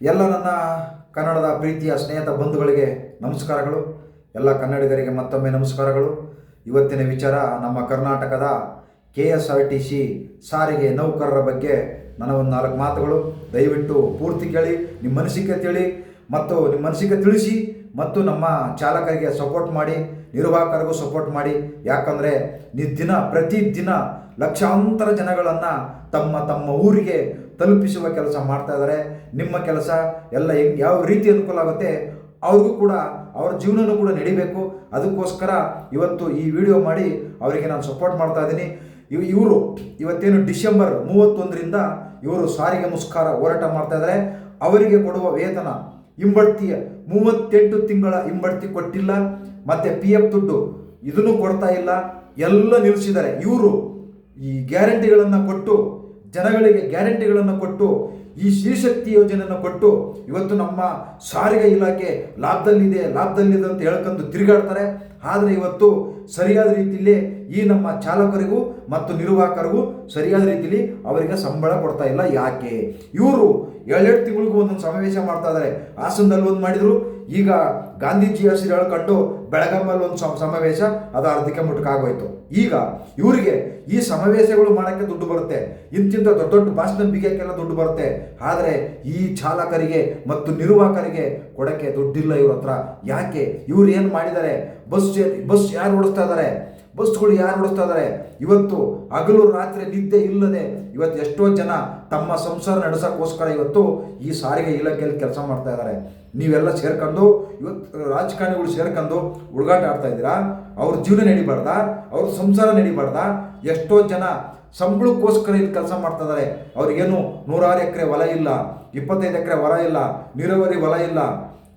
ಎಲ್ಲ ನನ್ನ ಕನ್ನಡದ ಪ್ರೀತಿಯ ಸ್ನೇಹಿತ ಬಂಧುಗಳಿಗೆ ನಮಸ್ಕಾರಗಳು. ಎಲ್ಲ ಕನ್ನಡಿಗರಿಗೆ ಮತ್ತೊಮ್ಮೆ ನಮಸ್ಕಾರಗಳು. ಇವತ್ತಿನ ವಿಚಾರ ನಮ್ಮ ಕರ್ನಾಟಕದ K S R T C ಸಾರಿಗೆ ನೌಕರರ ಬಗ್ಗೆ ನನ್ನ ಒಂದು ನಾಲ್ಕು ಮಾತುಗಳು. ದಯವಿಟ್ಟು ಪೂರ್ತಿ ಕೇಳಿ, ನಿಮ್ಮ ಮನಸ್ಸಿಗೆ ತಿಳಿ ಮತ್ತು ನಿಮ್ಮ ಮನಸ್ಸಿಗೆ ತಿಳಿಸಿ ಮತ್ತು ನಮ್ಮ ಚಾಲಕರಿಗೆ ಸಪೋರ್ಟ್ ಮಾಡಿ, ನಿರ್ವಾಹಕರಿಗೂ ಸಪೋರ್ಟ್ ಮಾಡಿ. ಯಾಕಂದರೆ ನಿ ದಿನ ಪ್ರತಿದಿನ ಲಕ್ಷಾಂತರ ಜನಗಳನ್ನು ತಮ್ಮ ತಮ್ಮ ಊರಿಗೆ ತಲುಪಿಸುವ ಕೆಲಸ ಮಾಡ್ತಾ ಇದ್ದಾರೆ ನಿಮ್ಮ ಕೆಲಸ ಎಲ್ಲ ಯಾವ ರೀತಿ ಅನುಕೂಲ ಆಗುತ್ತೆ, ಅವ್ರಿಗೂ ಕೂಡ, ಅವ್ರ ಜೀವನನೂ ಕೂಡ ನಡಿಬೇಕು. ಅದಕ್ಕೋಸ್ಕರ ಇವತ್ತು ಈ ವಿಡಿಯೋ ಮಾಡಿ ಅವರಿಗೆ ನಾನು ಸಪೋರ್ಟ್ ಮಾಡ್ತಾ ಇದ್ದೀನಿ. ಇವ್, ಇವರು ಇವತ್ತೇನು ಡಿಸೆಂಬರ್ ಮೂವತ್ತೊಂದರಿಂದ ಇವರು ಸಾರಿಗೆ ಮುಸ್ಕಾರ ಹೋರಾಟ ಮಾಡ್ತಾ ಇದ್ದಾರೆ ಅವರಿಗೆ ಕೊಡುವ ವೇತನ ಹಿಂಬಡ್ತಿಯ ಮೂವತ್ತೆಂಟು ತಿಂಗಳ ಹಿಂಬಡ್ತಿ ಕೊಟ್ಟಿಲ್ಲ, ಮತ್ತು ಪಿ ಎಫ್ ದುಡ್ಡು ಇದನ್ನು ಕೊಡ್ತಾ ಇಲ್ಲ. ಎಲ್ಲ ನಿಲ್ಲಿಸಿದ್ದಾರೆ ಇವರು ಈ ಗ್ಯಾರಂಟಿಗಳನ್ನು ಕೊಟ್ಟು ಜನಗಳಿಗೆ ಗ್ಯಾರಂಟಿಗಳನ್ನು ಕೊಟ್ಟು, ಈ ಶ್ರೀಶಕ್ತಿ ಯೋಜನೆಯನ್ನು ಕೊಟ್ಟು ಇವತ್ತು ನಮ್ಮ ಸಾರಿಗೆ ಇಲಾಖೆ ಲಾಭದಲ್ಲಿದೆ ಲಾಭದಲ್ಲಿದೆ ಅಂತ ಹೇಳ್ಕೊಂಡು ತಿರುಗಾಡ್ತಾರೆ. ಆದರೆ ಇವತ್ತು ಸರಿಯಾದ ರೀತಿಯಲ್ಲಿ ಈ ನಮ್ಮ ಚಾಲಕರಿಗೂ ಮತ್ತು ನಿರ್ವಾಹಕರಿಗೂ ಸರಿಯಾದ ರೀತಿಯಲ್ಲಿ ಅವರಿಗೆ ಸಂಬಳ ಕೊಡ್ತಾ ಇಲ್ಲ. ಯಾಕೆ? ಇವರು ಎರಡೆರಡು ತಿಂಗಳಿಗೂ ಒಂದೊಂದು ಸಮಾವೇಶ ಮಾಡ್ತಾ ಇದ್ದಾರೆ ಹಾಸನದಲ್ಲಿ ಒಂದು ಮಾಡಿದರು. ಈಗ ಗಾಂಧೀಜಿ ಹೆಸರು ಕಂಡು ಬೆಳಗಾಮಲ್ಲಿ ಒಂದು ಸಮಾವೇಶ, ಅದು ಅರ್ಧಕ್ಕೆ ಮುಟ್ಟಕ್ಕೆ ಆಗೋಯ್ತು. ಈಗ ಇವರಿಗೆ ಈ ಸಮಾವೇಶಗಳು ಮಾಡೋಕ್ಕೆ ದುಡ್ಡು ಬರುತ್ತೆ. ಇಂತಿಂಥ ದೊಡ್ಡ ದೊಡ್ಡ ಭಾಷಣ ಬಿಗಿಯಕ್ಕೆಲ್ಲ ದುಡ್ಡು ಬರುತ್ತೆ. ಆದರೆ ಈ ಚಾಲಕರಿಗೆ ಮತ್ತು ನಿರ್ವಾಹಕರಿಗೆ ಕೊಡೋಕ್ಕೆ ದುಡ್ಡಿಲ್ಲ ಇವ್ರ ಹತ್ರ. ಯಾಕೆ? ಇವ್ರು ಏನು ಮಾಡಿದ್ದಾರೆ? ಬಸ್ ಬಸ್ ಯಾರು ಓಡಿಸ್ತಾ ಇದ್ದಾರೆ? ಬಸ್ಗಳು ಯಾರು ಓಡಿಸ್ತಾ ಇದ್ದಾರೆ ಇವತ್ತು ಹಗಲು ರಾತ್ರಿ ನಿದ್ದೆ ಇಲ್ಲದೆ ಇವತ್ತು ಎಷ್ಟೋ ಜನ ತಮ್ಮ ಸಂಸಾರ ನಡೆಸೋಕ್ಕೋಸ್ಕರ ಇವತ್ತು ಈ ಸಾರಿಗೆ ಇಲಾಖೆಯಲ್ಲಿ ಕೆಲಸ ಮಾಡ್ತಾ ಇದ್ದಾರೆ ನೀವೆಲ್ಲ ಸೇರ್ಕೊಂಡು ಇವತ್ತು ರಾಜಕಾರಣಿಗಳು ಸೇರ್ಕೊಂಡು ಹುಡುಗಾಟ ಆಡ್ತಾ ಇದ್ದೀರಾ? ಅವ್ರ ಜೀವನ ನಡಿಬಾರ್ದಾ? ಅವ್ರ ಸಂಸಾರ ನಡಿಬಾರ್ದಾ? ಎಷ್ಟೋ ಜನ ಸಂಬಳಕ್ಕೋಸ್ಕರ ಇಲ್ಲಿ ಕೆಲಸ ಮಾಡ್ತಾ ಇದ್ದಾರೆ ಅವ್ರಿಗೇನು ನೂರಾರು ಎಕರೆ ಹೊಲ ಇಲ್ಲ, ಇಪ್ಪತ್ತೈದು ಎಕರೆ ಹೊಲ ಇಲ್ಲ, ನೀರಾವರಿ ಹೊಲ ಇಲ್ಲ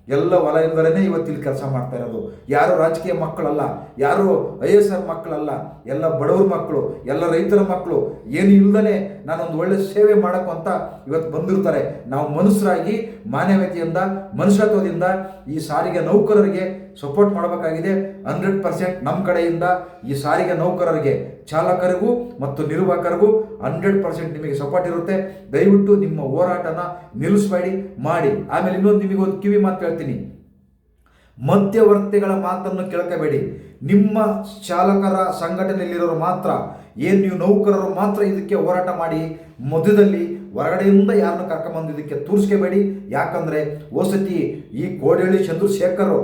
ಎಲ್ಲ ವಲಯದಲ್ಲೇ ಇವತ್ತಿಲ್ಲಿ ಕೆಲಸ ಮಾಡ್ತಾ ಇರೋದು. ಯಾರು ರಾಜಕೀಯ ಮಕ್ಕಳಲ್ಲ, ಯಾರು ಐ ಎಸ್ ಆರ್ ಮಕ್ಕಳಲ್ಲ, ಎಲ್ಲ ಬಡವ್ರ ಮಕ್ಕಳು, ಎಲ್ಲ ರೈತರ ಮಕ್ಕಳು, ಏನು ಇಲ್ದಲೇ ನಾನೊಂದು ಒಳ್ಳೆ ಸೇವೆ ಮಾಡೋಕ್ಕೂ ಅಂತ ಇವತ್ತು ಬಂದಿರ್ತಾರೆ. ನಾವು ಮನುಷ್ಯರಾಗಿ ಮಾನವೀಯತೆಯಿಂದ, ಮನುಷ್ಯತ್ವದಿಂದ ಈ ಸಾರಿಗೆ ನೌಕರರಿಗೆ ಸಪೋರ್ಟ್ ಮಾಡಬೇಕಾಗಿದೆ. ಹಂಡ್ರೆಡ್ ಪರ್ಸೆಂಟ್ ನಮ್ಮ ಕಡೆಯಿಂದ ಈ ಸಾರಿಗೆ ನೌಕರರಿಗೆ, ಚಾಲಕರಿಗೂ ಮತ್ತು ನಿರ್ವಾಹಕರಿಗೂ ಹಂಡ್ರೆಡ್ ಪರ್ಸೆಂಟ್ ನಿಮಗೆ ಸಪೋರ್ಟ್ ಇರುತ್ತೆ. ದಯವಿಟ್ಟು ನಿಮ್ಮ ಹೋರಾಟನ ನಿಲ್ಲಿಸಬೇಡಿ, ಮಾಡಿ. ಆಮೇಲೆ ಇನ್ನೊಂದು ನಿಮಗೆ ಒಂದು ಕಿವಿ ಮಾತು ಹೇಳ್ತೀನಿ. ಮಧ್ಯವರ್ತಿಗಳ ಮಾತನ್ನು ಕೇಳ್ಕೋಬೇಡಿ. ನಿಮ್ಮ ಚಾಲಕರ ಸಂಘಟನೆಯಲ್ಲಿರೋರು ಮಾತ್ರ ಏನು ನೀವು ನೌಕರರು ಮಾತ್ರ ಇದಕ್ಕೆ ಹೋರಾಟ ಮಾಡಿ ಮಧ್ಯದಲ್ಲಿ ಹೊರಗಡೆಯಿಂದ ಯಾರನ್ನು ಕರ್ಕೊಂಬಂದು ಇದಕ್ಕೆ ತೂರಿಸ್ಕೋಬೇಡಿ. ಯಾಕಂದರೆ ಓಸತಿ ಈ ಕೋಡಹಳ್ಳಿ ಚಂದ್ರಶೇಖರ್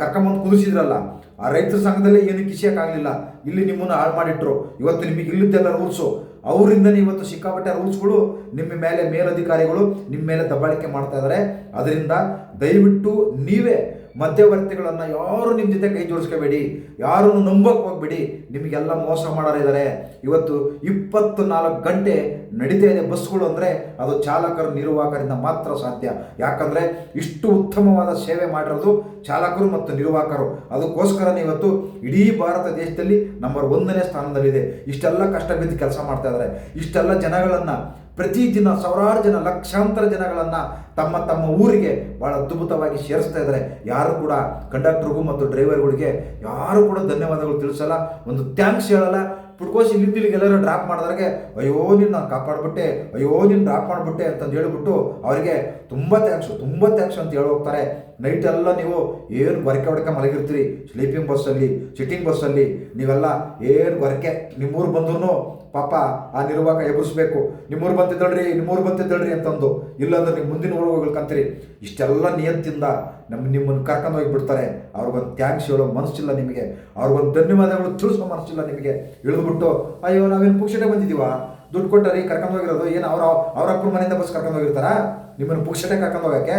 ಕರ್ಕೊಂಬಂದು ಕುದಿಸಿದ್ರಲ್ಲ ಆ ರೈತರ ಸಂಘದಲ್ಲೇ ಏನು ಕಿಸಿಯೋಕ್ಕಾಗಲಿಲ್ಲ. ಇಲ್ಲಿ ನಿಮ್ಮನ್ನು ಹಾಳು ಮಾಡಿಟ್ರು. ಇವತ್ತು ನಿಮಗೆ ಇಲ್ಲಿದ್ದೆಲ್ಲ ರೂಲ್ಸು ಅವರಿಂದನೇ ಇವತ್ತು ಸಿಕ್ಕಾಪಟ್ಟೆ ರೂಲ್ಸ್ಗಳು ನಿಮ್ಮ ಮೇಲೆ ಮೇಲಧಿಕಾರಿಗಳು, ನಿಮ್ಮ ಮೇಲೆ ದಬ್ಬಾಳಿಕೆ ಮಾಡ್ತಾ ಇದ್ದಾರೆ ಅದರಿಂದ ದಯವಿಟ್ಟು ನೀವೇ ಮಧ್ಯವರ್ತಿಗಳನ್ನು ಯಾರು ನಿಮ್ಮ ಜೊತೆ ಕೈ ಜೋಡಿಸ್ಕೋಬೇಡಿ, ಯಾರನ್ನು ನಂಬೋಕೆ ಹೋಗ್ಬೇಡಿ, ನಿಮಗೆಲ್ಲ ಮೋಸ ಮಾಡೋರಿದ್ದಾರೆ ಇವತ್ತು ಇಪ್ಪತ್ತು ನಾಲ್ಕು ಗಂಟೆ ನಡೀತಾ ಇದೆ ಬಸ್ಗಳು ಅಂದರೆ ಅದು ಚಾಲಕರು ನಿರ್ವಾಹಕರಿಂದ ಮಾತ್ರ ಸಾಧ್ಯ. ಯಾಕಂದರೆ ಇಷ್ಟು ಉತ್ತಮವಾದ ಸೇವೆ ಮಾಡಿರೋದು ಚಾಲಕರು ಮತ್ತು ನಿರ್ವಾಹಕರು. ಅದಕ್ಕೋಸ್ಕರನೇ ಇವತ್ತು ಇಡೀ ಭಾರತ ದೇಶದಲ್ಲಿ ನಂಬರ್ ಒಂದನೇ ಸ್ಥಾನದಲ್ಲಿದೆ. ಇಷ್ಟೆಲ್ಲ ಕಷ್ಟ ಬಿದ್ದು ಕೆಲಸ ಮಾಡ್ತಾ ಇದ್ದಾರೆ ಇಷ್ಟೆಲ್ಲ ಜನಗಳನ್ನು ಪ್ರತಿದಿನ ಸಾವಿರಾರು ಜನ, ಲಕ್ಷಾಂತರ ಜನಗಳನ್ನು ತಮ್ಮ ತಮ್ಮ ಊರಿಗೆ ಭಾಳ ಅದ್ಭುತವಾಗಿ ಸೇರಿಸ್ತಾ ಇದ್ದಾರೆ. ಯಾರು ಕೂಡ ಕಂಡಕ್ಟರ್ಗೂ ಮತ್ತು ಡ್ರೈವರ್ಗಳಿಗೆ ಯಾರು ಕೂಡ ಧನ್ಯವಾದಗಳು ತಿಳಿಸಲ್ಲ. ಒಂದು ಥ್ಯಾಂಕ್ಸ್ ಹೇಳಲ್ಲ. ಪುಟ್ಕೋಸಿ ಎಲ್ಲರೂ ಡ್ರಾಪ್ ಮಾಡಿದ್ರಾಗೆ, ಅಯ್ಯೋ ನಿನ್ನ ನಾನು ಕಾಪಾಡ್ಬಿಟ್ಟೆ, ಅಯ್ಯೋ, ನೀನು ಡ್ರಾಪ್ ಮಾಡಿಬಿಟ್ಟೆ ಅಂತಂದು ಹೇಳ್ಬಿಟ್ಟು ಅವರಿಗೆ ತುಂಬ ಥ್ಯಾಂಕ್ಸು ತುಂಬ ಥ್ಯಾಂಕ್ಸ್ ಅಂತ ಹೇಳಿ ಹೋಗ್ತಾರೆ. ನೈಟ್ ಎಲ್ಲ ನೀವು ಏನು ಗೊರಕೆ ಹೊಡ್ಕೆ ಮಲಗಿರ್ತೀರಿ? ಸ್ಲೀಪಿಂಗ್ ಬಸ್ಸಲ್ಲಿ ಸಿಟ್ಟಿಂಗ್ ಬಸ್ಸಲ್ಲಿ ನೀವೆಲ್ಲ ಏನು ಗೊರಕೆ ನಿಮ್ಮೂರು ಬಂದ್ರೂ ಪಾಪ ಆ ನಿರ್ವಾಹಕ ಎಬ್ಬಿಸ್ಬೇಕು ನಿಮ್ಮೂರು ಬಂತಿದ್ದಳ್ರಿ ನಿಮ್ಮೂರು ಬಂತಿದ್ದಳ್ರಿ ಅಂತಂದು. ಇಲ್ಲಾಂದ್ರೆ ನೀವು ಮುಂದಿನ ಊರಿಗೆ ಹೋಗ್ಬೇಕಂತೀರಿ ಇಷ್ಟೆಲ್ಲ ನಿಯತ್ತಿಂದ ನಮ್ಮ ನಿಮ್ಮನ್ನು ಕರ್ಕೊಂಡು ಹೋಗಿಬಿಡ್ತಾರೆ. ಅವ್ರಿಗೊಂದು ಥ್ಯಾಂಕ್ಸ್ ಹೇಳೋ ಮನಸ್ಸಿಲ್ಲ ನಿಮಗೆ. ಅವ್ರಿಗೊಂದು ಧನ್ಯವಾದಗಳು ತಿಳಿಸೋ ಮನಸ್ಸಿಲ್ಲ ನಿಮಗೆ. ಇಳಿದ್ಬಿಟ್ಟು, ಅಯ್ಯೋ, ನಾವೇನು ಪುಕ್ಷಟೆ ಬಂದಿದ್ದೀವ? ದುಡ್ಡು ಕೊಟ್ಟರಿ ಕರ್ಕೊಂಡು ಹೋಗಿರೋದು. ಏನು ಅವ್ರ ಅವ್ರ ಅಪ್ಪನ ಮನೆಯಿಂದ ಬಸ್ ಕರ್ಕೊಂಡು ಹೋಗಿರ್ತಾರಾ? ನಿಮ್ಮನ್ನು ಪುಕ್ಷಟೆ ಕರ್ಕೊಂಡು ಹೋಗಕ್ಕೆ?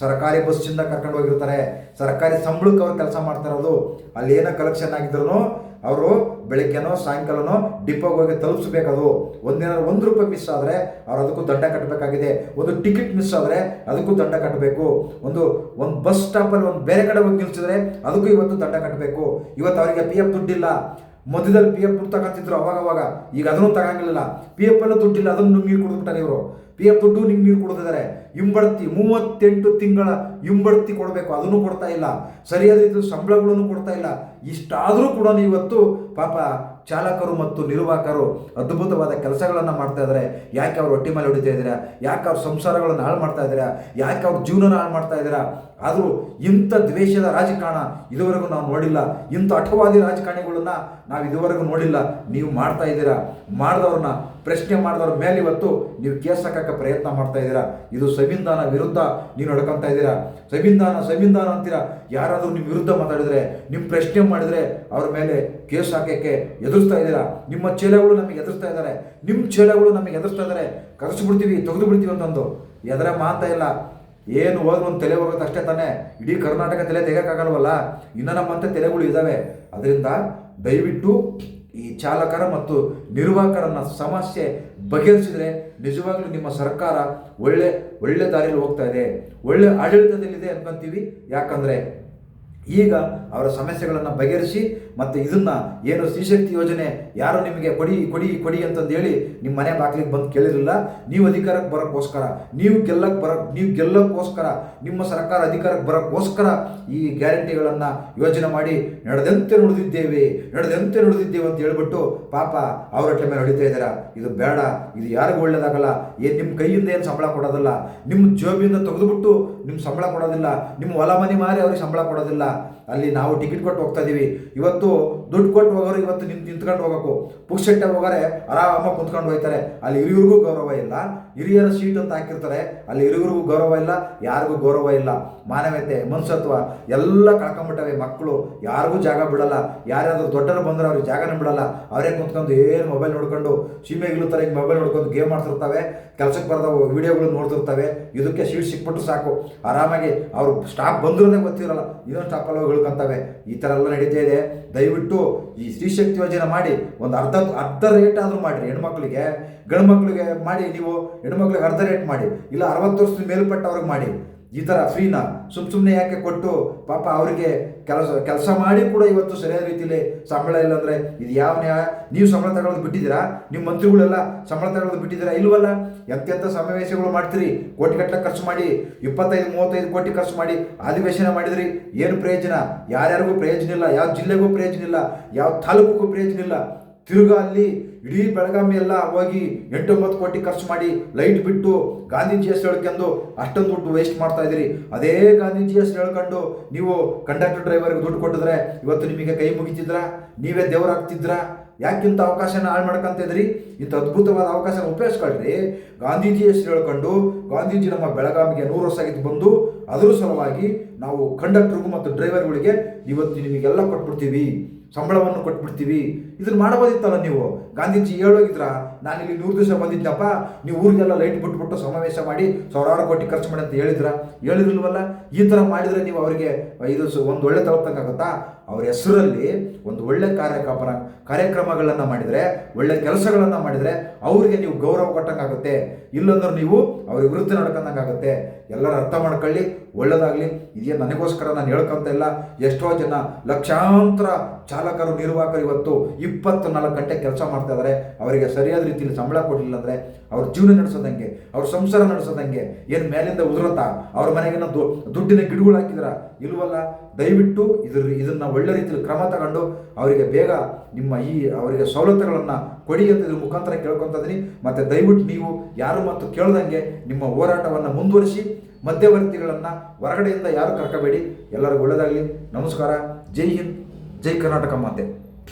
ಸರ್ಕಾರಿ ಬಸ್ಸಿಂದ ಕರ್ಕೊಂಡು ಹೋಗಿರ್ತಾರೆ. ಸರ್ಕಾರಿ ಸಂಬಳಕ್ಕೆ ಅವ್ರು ಕೆಲಸ ಮಾಡ್ತಾರದು ಅಲ್ಲಿ ಏನೋ ಕಲೆಕ್ಷನ್ ಆಗಿದ್ರು ಅವರು ಬೆಳಿಗ್ಗೆನೋ, ಸಾಯಂಕಾಲನೋ ಡಿಪೋಗೆ ಹೋಗಿ ತಲುಪಿಸ್ಬೇಕದು. ಒಂದಿನ ಒಂದು ರೂಪಾಯಿ ಮಿಸ್ ಆದರೆ ಅವ್ರು ಅದಕ್ಕೂ ದಂಡ ಕಟ್ಟಬೇಕಾಗಿದೆ ಒಂದು ಟಿಕೆಟ್ ಮಿಸ್ ಆದರೆ ಅದಕ್ಕೂ ದಂಡ ಕಟ್ಟಬೇಕು ಒಂದು ಒಂದು ಬಸ್ ಸ್ಟಾಪಲ್ಲಿ ಒಂದು ಬೇರೆ ಕಡೆ ಹೋಗಿ ನಿಲ್ಸಿದ್ರೆ ಅದಕ್ಕೂ ಇವತ್ತು ದಂಡ ಕಟ್ಟಬೇಕು ಇವತ್ತು ಅವರಿಗೆ ಪಿ ಎಫ್ ದುಡ್ಡಿಲ್ಲ. ಮಧ್ಯದಲ್ಲಿ ಪಿ ಎಫ್ ತಗೊಂತಿದ್ರು ಅವಾಗ ಅವಾಗ. ಈಗ ಅದನ್ನು ತಗೊಂಗಿಲ್ಲ. ಪಿ ಎಫ್ ಎಲ್ಲ ದುಡ್ಡಿಲ್ಲ, ಅದನ್ನು ನೀರು ಕುಡಿದ್ಬಿಟ್ಟಾರೆ ಇವರು. ಪಿ ಎಫ್ ದುಡ್ಡು ನಿಂಗೆ ನೀರು ಕೊಡ್ತಿದ್ದಾರೆ. ಹಿಂಬಡ್ತಿ, ಮೂವತ್ತೆಂಟು ತಿಂಗಳ ಹಿಂಬಡ್ತಿ ಕೊಡಬೇಕು, ಅದನ್ನು ಕೊಡ್ತಾ ಇಲ್ಲ. ಸರಿಯಾದ ರೀತಿಯಲ್ಲಿ ಸಂಬಳಗಳನ್ನು ಕೊಡ್ತಾ ಇಲ್ಲ. ಇಷ್ಟಾದರೂ ಕೂಡ ಇವತ್ತು ಪಾಪ ಚಾಲಕರು ಮತ್ತು ನಿರ್ವಾಹಕರು ಅದ್ಭುತವಾದ ಕೆಲಸಗಳನ್ನು ಮಾಡ್ತಾ ಇದ್ದಾರೆ. ಯಾಕೆ ಅವ್ರು ಹೊಟ್ಟೆ ಮೇಲೆ ಹೊಡಿತಾ ಇದ್ದೀರಾ? ಯಾಕೆ ಅವ್ರ ಸಂಸಾರಗಳನ್ನು ಹಾಳು ಮಾಡ್ತಾ ಇದ್ದೀರಾ? ಯಾಕೆ ಅವ್ರ ಜೀವನ ಹಾಳು ಮಾಡ್ತಾ ಇದ್ದೀರಾ? ಆದರೂ ಇಂಥ ದ್ವೇಷದ ರಾಜಕಾರಣ ಇದುವರೆಗೂ ನಾವು ನೋಡಿಲ್ಲ. ಇಂಥ ಅಠವಾದಿ ರಾಜಕಾರಣಿಗಳನ್ನ ನಾವು ಇದುವರೆಗೂ ನೋಡಿಲ್ಲ. ನೀವು ಮಾಡ್ತಾ ಇದ್ದೀರಾ? ಮಾಡಿದವ್ರನ್ನ ಪ್ರಶ್ನೆ ಮಾಡಿದವ್ರ ಮೇಲೆ ಇವತ್ತು ನೀವು ಕೇಸ್ ಹಾಕಕ್ಕೆ ಪ್ರಯತ್ನ ಮಾಡ್ತಾ ಇದ್ದೀರಾ? ಇದು ಸಂವಿಧಾನ ವಿರುದ್ಧ ನೀವು ನಡ್ಕೊತಾ ಇದ್ದೀರಾ? ಸಂವಿಧಾನ ಸಂವಿಧಾನ ಅಂತೀರಾ? ಯಾರಾದರೂ ನಿಮ್ಮ ವಿರುದ್ಧ ಮಾತಾಡಿದರೆ, ನಿಮ್ಮ ಪ್ರಶ್ನೆ ಮಾಡಿದರೆ ಅವ್ರ ಮೇಲೆ ಕೇಸ್ ಹಾಕೋಕ್ಕೆ ಎದುರಿಸ್ತಾ ಇದ್ದೀರಾ? ನಿಮ್ಮ ಚೇಲೆಗಳು ನಮಗೆ ಎದುರಿಸ್ತಾ ಇದ್ದಾರೆ. ನಿಮ್ಮ ಚೇಲೆಗಳು ನಮಗೆ ಎದುರಿಸ್ತಾ ಇದ್ದಾರೆ. ಕರೆಸ್ಬಿಡ್ತೀವಿ ತೆಗೆದು ಬಿಡ್ತೀವಿ ಅಂತಂದು. ಎದರ ಮಾತಾ ಇಲ್ಲ. ಏನು ಹೋದ್ರು ಒಂದು ತಲೆ ಹೋಗುತ್ತೆ ಅಷ್ಟೇ ತಾನೇ? ಇಡೀ ಕರ್ನಾಟಕ ತಲೆ ತೆಗೋಕ್ಕಾಗಲ್ವಲ್ಲ ಇನ್ನು ನಮ್ಮಂಥ ತಲೆಗಳು ಇದ್ದಾವೆ ಅದರಿಂದ ದಯವಿಟ್ಟು ಈ ಚಾಲಕರ ಮತ್ತು ನಿರ್ವಾಹಕರನ್ನ ಸಮಸ್ಯೆ ಬಗೆಹರಿಸಿದ್ರೆ ನಿಜವಾಗ್ಲೂ ನಿಮ್ಮ ಸರ್ಕಾರ ಒಳ್ಳೆ ಒಳ್ಳೆ ದಾರಿಯಲ್ಲಿ ಹೋಗ್ತಾ ಇದೆ. ಒಳ್ಳೆ ಆಡಳಿತದಲ್ಲಿದೆ ಅನ್ಕೊಂತೀವಿ. ಯಾಕಂದ್ರೆ ಈಗ ಅವರ ಸಮಸ್ಯೆಗಳನ್ನು ಬಗೆಹರಿಸಿ ಮತ್ತು ಇದನ್ನ ಏನು ಸ್ತ್ರೀಶಕ್ತಿ ಯೋಜನೆ ಯಾರು ನಿಮಗೆ ಕೊಡಿ ಕೊಡಿ ಕೊಡಿ ಅಂತಂದು ಹೇಳಿ ನಿಮ್ಮ ಮನೆ ಬಾಗಿಲಿಗೆ ಬಂದು ಕೇಳಿರಲಿಲ್ಲ. ನೀವು ಅಧಿಕಾರಕ್ಕೆ ಬರೋಕ್ಕೋಸ್ಕರ, ನೀವು ಗೆಲ್ಲಕ್ಕೆ ಬರ, ನೀವು ಗೆಲ್ಲೋಕ್ಕೋಸ್ಕರ, ನಿಮ್ಮ ಸರ್ಕಾರ ಅಧಿಕಾರಕ್ಕೆ ಬರೋಕ್ಕೋಸ್ಕರ ಈ ಗ್ಯಾರಂಟಿಗಳನ್ನು ಯೋಜನೆ ಮಾಡಿ ನಡೆದಂತೆ ನುಡಿದಿದ್ದೇವೆ ನಡೆದಂತೆ ನುಡಿದಿದ್ದೇವೆ ಅಂತ ಹೇಳ್ಬಿಟ್ಟು ಪಾಪ ಅವ್ರ ಮೇಲೆ ಹೊಡಿತಾ ಇದ್ದೀರಾ ಇದು ಬೇಡ, ಇದು ಯಾರಿಗೂ ಒಳ್ಳೆಯದಾಗಲ್ಲ ಏನು ನಿಮ್ಮ ಕೈಯಿಂದ ಏನು ಸಂಬಳ ಕೊಡೋದಿಲ್ಲ. ನಿಮ್ಮ ಜೋಬಿಯಿಂದ ತೆಗೆದುಬಿಟ್ಟು ನಿಮ್ಮ ಸಂಬಳ ಕೊಡೋದಿಲ್ಲ. ನಿಮ್ಮ ಹೊಲ ಮನೆ ಮಾರಿ ಅವ್ರಿಗೆ ಸಂಬಳ ಕೊಡೋದಿಲ್ಲ. está ಅಲ್ಲಿ ನಾವು ಟಿಕೆಟ್ ಕೊಟ್ಟು ಹೋಗ್ತಾ ಇದೀವಿ. ಇವತ್ತು ದುಡ್ಡು ಕೊಟ್ಟು ಹೋಗೋರು ಇವತ್ತು ನಿಂತು ನಿಂತ್ಕೊಂಡು ಹೋಗಬೇಕು ಪುಕ್ಷಟ್ಟೆ ಹೋಗೋರೆ ಆರಾಮಾಗಿ ಕುಂತ್ಕೊಂಡು ಹೋಗ್ತಾರೆ ಅಲ್ಲಿ ಹಿರಿಯರಿಗೂ ಗೌರವ ಇಲ್ಲ. ಹಿರಿಯರ ಸೀಟ್ ಅಂತ ಹಾಕಿರ್ತಾರೆ. ಅಲ್ಲಿ ಹಿರಿಯರಿಗೂ ಗೌರವ ಇಲ್ಲ, ಯಾರಿಗೂ ಗೌರವ ಇಲ್ಲ. ಮಾನವೀಯತೆ, ಮನುಷ್ಯತ್ವ ಎಲ್ಲ ಕಳ್ಕೊಂಬಿಟ್ಟವೆ ಮಕ್ಕಳು. ಯಾರಿಗೂ ಜಾಗ ಬಿಡಲ್ಲ. ಯಾರ್ಯಾದ್ರು ದೊಡ್ಡರು ಬಂದ್ರೆ ಅವ್ರಿಗೆ ಜಾಗನೇ ಬಿಡಲ್ಲ. ಅವರೇ ಕುಂತ್ಕೊಂಡು ಏನು ಮೊಬೈಲ್ ನೋಡ್ಕೊಂಡು ಸೀಮೆಗಳು ಥರ ಹಿಂಗೆ ಮೊಬೈಲ್ ನೋಡ್ಕೊಂಡು ಗೇಮ್ ಮಾಡ್ತಿರ್ತವೆ ಕೆಲಸಕ್ಕೆ ಬರದ ವಿಡಿಯೋಗಳು ನೋಡ್ತಿರ್ತವೆ. ಇದಕ್ಕೆ ಸೀಟ್ ಸಿಕ್ಬಿಟ್ಟು ಸಾಕು. ಆರಾಮಾಗಿ ಅವರು ಸ್ಟಾಪ್ ಬಂದ್ರೆ ಗೊತ್ತಿರಲ್ಲ. ಇನ್ನೊಂದು ಸ್ಟಾಪಲ್ಲಿ ಇಳ್ಕೊಂತವೆ ಈ ಥರ ಎಲ್ಲ ನಡೀತಾ ಇದೆ. ದಯವಿಟ್ಟು ಈ ಸ್ತ್ರೀಶಕ್ತಿ ಯೋಜನೆ ಮಾಡಿ, ಒಂದು ಅರ್ಧ ಅರ್ಧ ರೇಟ್ ಆದರೂ ಮಾಡಿರಿ ಹೆಣ್ಮಕ್ಳಿಗೆ. ಗಂಡು ಮಕ್ಳಿಗೆ ಮಾಡಿ ನೀವು, ಹೆಣ್ಮಕ್ಳಿಗೆ ಅರ್ಧ ರೇಟ್ ಮಾಡಿ. ಇಲ್ಲ ಅರವತ್ತು ವರ್ಷದ ಮೇಲ್ಪಟ್ಟವ್ರಿಗೆ ಮಾಡಿ. ಈ ಥರ ಫ್ರೀನ ಸುಮ್ ಸುಮ್ಮನೆ ಯಾಕೆ ಕೊಟ್ಟು ಪಾಪ ಅವರಿಗೆ ಕೆಲಸ ಕೆಲಸ ಮಾಡಿ ಕೂಡ ಇವತ್ತು ಸರಿಯಾದ ರೀತಿಯಲ್ಲಿ ಸಂಬಳ ಇಲ್ಲ ಅಂದರೆ ಇದು ಯಾವ ನ್ಯಾಯ? ನೀವು ಸಂಬಳ ತಗೊಳ್ಳೋದು ಬಿಟ್ಟಿದ್ದೀರಾ? ನಿಮ್ಮ ಮಂತ್ರಿಗಳೆಲ್ಲ ಸಂಬಳ ತಗೊಳ್ಳೋದು ಬಿಟ್ಟಿದ್ದೀರಾ ಇಲ್ವಲ್ಲ? ಎಂತೆಂಥ ಸಮಾವೇಶಗಳು ಮಾಡ್ತೀರಿ? ಕೋಟಿ ಗಟ್ಟಲೆ ಖರ್ಚು ಮಾಡಿ, ಇಪ್ಪತ್ತೈದು, ಮೂವತ್ತೈದು ಕೋಟಿ ಖರ್ಚು ಮಾಡಿ ಅಧಿವೇಶನ ಮಾಡಿದ್ರಿ. ಏನು ಪ್ರಯೋಜನ? ಯಾರ್ಯಾರಿಗೂ ಪ್ರಯೋಜನ ಇಲ್ಲ, ಯಾವ ಜಿಲ್ಲೆಗೂ ಪ್ರಯೋಜನ ಇಲ್ಲ, ಯಾವ ತಾಲೂಕಿಗೂ ಪ್ರಯೋಜನ ಇಲ್ಲ. ತಿರುಗಾ ಅಲ್ಲಿ ಇಡೀ ಬೆಳಗಾವಿ ಎಲ್ಲ ಹೋಗಿ ಎಂಟೊಂಬತ್ತು ಕೋಟಿ ಖರ್ಚು ಮಾಡಿ ಲೈಟ್ ಬಿಟ್ಟು ಗಾಂಧೀಜಿ ಹೆಸರು ಹೇಳ್ಕೊಂಡು ಅಷ್ಟೊಂದು ದುಡ್ಡು ವೇಸ್ಟ್ ಮಾಡ್ತಾ ಇದ್ದೀರಿ. ಅದೇ ಗಾಂಧೀಜಿ ಹೆಸರು ಹೇಳ್ಕೊಂಡು ನೀವು ಕಂಡಕ್ಟರ್ ಡ್ರೈವರ್ಗೆ ದುಡ್ಡು ಕೊಟ್ಟಿದ್ರೆ ಇವತ್ತು ನಿಮಗೆ ಕೈ ಮುಗಿತಿದ್ರ? ನೀವೇ ದೇವರಾಗ್ತಿದ್ರಾ ಯಾಕಿಂತ ಅವಕಾಶನ ಹಾಳು ಮಾಡ್ಕೊಂತಿದ್ರಿ ಇಂಥ ಅದ್ಭುತವಾದ ಅವಕಾಶ ಉಪಯೋಗಿಸ್ಕೊಳ್ರಿ. ಗಾಂಧೀಜಿ ಹೆಸರು ಹೇಳ್ಕೊಂಡು ಗಾಂಧೀಜಿ ನಮ್ಮ ಬೆಳಗಾವಿಗೆ ನೂರು ವರ್ಷ ಆಗಿದ್ದು ಬಂದು ಅದರ ಸಲುವಾಗಿ ನಾವು ಕಂಡಕ್ಟರ್ಗೂ ಮತ್ತು ಡ್ರೈವರ್ಗಳಿಗೆ ಇವತ್ತು ನಿಮಗೆಲ್ಲ ಕೊಟ್ಬಿಡ್ತೀವಿ. ಸಂಬಳವನ್ನು ಕೊಟ್ಬಿಡ್ತೀವಿ. ಇದನ್ನ ಮಾಡ್ಬೋದಿತ್ತಲ್ಲ ನೀವು? ಗಾಂಧೀಜಿ ಹೇಳೋಗಿದ್ರ? ನಾನು ಇಲ್ಲಿ ನೂರು ದಿವಸ ಬಂದಿದ್ದಪ್ಪ ನೀವು ಊರಿಗೆಲ್ಲ ಲೈಟ್ ಬಿಟ್ಬಿಟ್ಟು ಸಮಾವೇಶ ಮಾಡಿ ಸಾವಿರಾರು ಕೋಟಿ ಖರ್ಚು ಮಾಡಿ ಅಂತ ಹೇಳಿದ್ರ? ಹೇಳಿದ್ರಲ್ವಲ್ಲ? ಈ ಥರ ಮಾಡಿದರೆ ನೀವು ಅವರಿಗೆ, ಇದು ಒಂದು ಒಳ್ಳೆ ತಲುಪ್ತಕ್ಕಾಗುತ್ತಾ ಅವ್ರ ಹೆಸರಲ್ಲಿ ಒಂದು ಒಳ್ಳೆ ಕಾರ್ಯಕ್ರಮ ಕಾರ್ಯಕ್ರಮಗಳನ್ನು ಮಾಡಿದರೆ, ಒಳ್ಳೆ ಕೆಲಸಗಳನ್ನು ಮಾಡಿದರೆ ಅವ್ರಿಗೆ ನೀವು ಗೌರವ ಕೊಟ್ಟಂಗಾಗುತ್ತೆ ಇಲ್ಲಂದ್ರೆ ನೀವು ಅವ್ರ ವಿರುದ್ಧ ನಡ್ಕೊಂಡಂಗಾಗುತ್ತೆ ಎಲ್ಲರೂ ಅರ್ಥ ಮಾಡ್ಕೊಳ್ಳಿ, ಒಳ್ಳೇದಾಗಲಿ. ಇದೇ ನನಗೋಸ್ಕರ ನಾನು ಹೇಳ್ಕೊಂತ ಇಲ್ಲ. ಎಷ್ಟೋ ಜನ ಲಕ್ಷಾಂತರ ಚಾಲಕರು, ನಿರ್ವಾಹಕರು ಇವತ್ತು ಇಪ್ಪತ್ತು ನಾಲ್ಕು ಗಂಟೆ ಕೆಲಸ ಮಾಡ್ತಾ ಇದ್ದಾರೆ ಅವರಿಗೆ ಸರಿಯಾದ ರೀತಿಯಲ್ಲಿ ಸಂಬಳ ಕೊಡಲಿಲ್ಲ ಅಂದರೆ ಅವ್ರ ಜೀವನ ನಡೆಸೋದಂಗೆ, ಅವ್ರ ಸಂಸಾರ ನಡೆಸೋದಂಗೆ ಏನು ಮೇಲಿಂದ ಉದುರುತ್ತಾ? ಅವ್ರ ಮನೆಗಿನ ದು, ದುಡ್ಡಿನ ಗಿಡಗಳು ಹಾಕಿದ್ರ? ಇಲ್ವಲ್ಲ? ದಯವಿಟ್ಟು ಇದ್ರ ಇದನ್ನು ಒಳ್ಳೆ ರೀತಿಯಲ್ಲಿ ಕ್ರಮ ತಗೊಂಡು ಅವರಿಗೆ ಬೇಗ ನಿಮ್ಮ ಈ ಅವರಿಗೆ ಸವಲತ್ತುಗಳನ್ನು ಕೊಡಿ ಅಂತ ಇದ್ರ ಮುಖಾಂತರ ಕೇಳ್ಕೊತಿದ್ದೀನಿ ಮತ್ತು ದಯವಿಟ್ಟು ನೀವು ಯಾರು ಮತ್ತು ಕೇಳ್ದಂಗೆ ನಿಮ್ಮ ಹೋರಾಟವನ್ನು ಮುಂದುವರಿಸಿ, ಮಧ್ಯವರ್ತಿಗಳನ್ನು ಹೊರಗಡೆಯಿಂದ ಯಾರು ಕರ್ಕೋಬೇಡಿ. ಎಲ್ಲರಿಗೂ ಒಳ್ಳೆಯದಾಗಲಿ ನಮಸ್ಕಾರ. ಜೈ ಹಿಂದ್. ಜೈ ಕರ್ನಾಟಕ ಮಾತೆ.